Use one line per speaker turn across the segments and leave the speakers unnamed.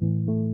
thank you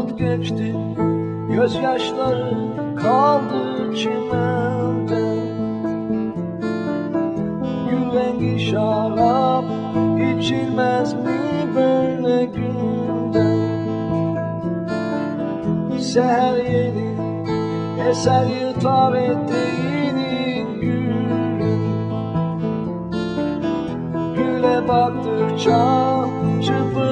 Bulut geçti Gözyaşları kaldı çimende. Gül rengi şarap içilmez mi böyle günde? Seher yeni eser yıtar eteğini gülüm Güle baktıkça çırpınır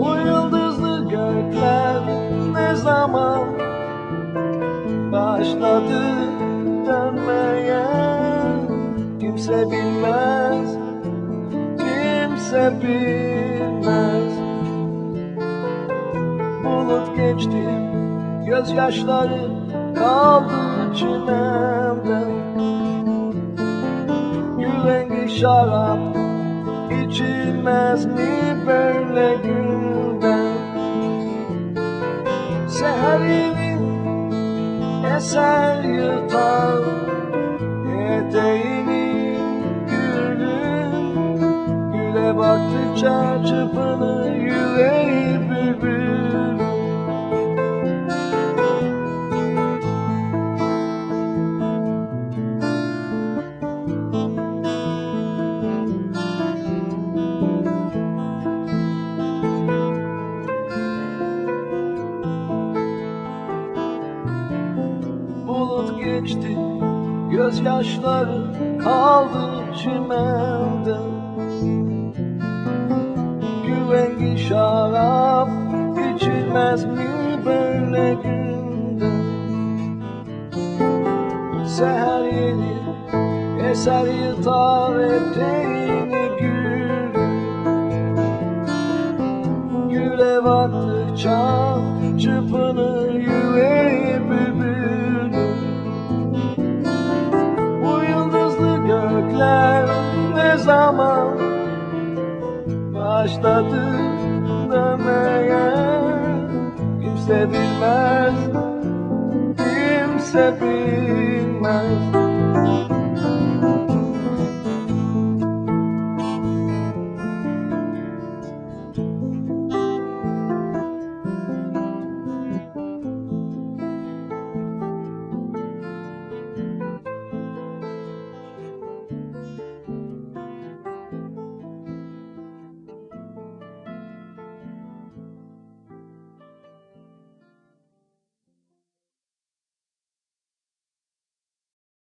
Bu yıldızlı gökler ne zaman başladı dönmeye? Kimse bilmez, kimse bilmez. Bulut geçti, gözyaşları kaldı çimende Gül rengi şarap içilmez mi böyle gülden Seher yeni eser yırtar eteğini gülün Güle baktıkça çırpınır yüreği Bulut geçti. Gözyaşları kaldı çimende. Gül rengi şarap içilmez mi böyle günde? Seher yeni eser yırtar eteğini gül Güle baktıkça çırpınır yüreği zaman başladı dönmeye. Kimse bilmez, kimse bilmez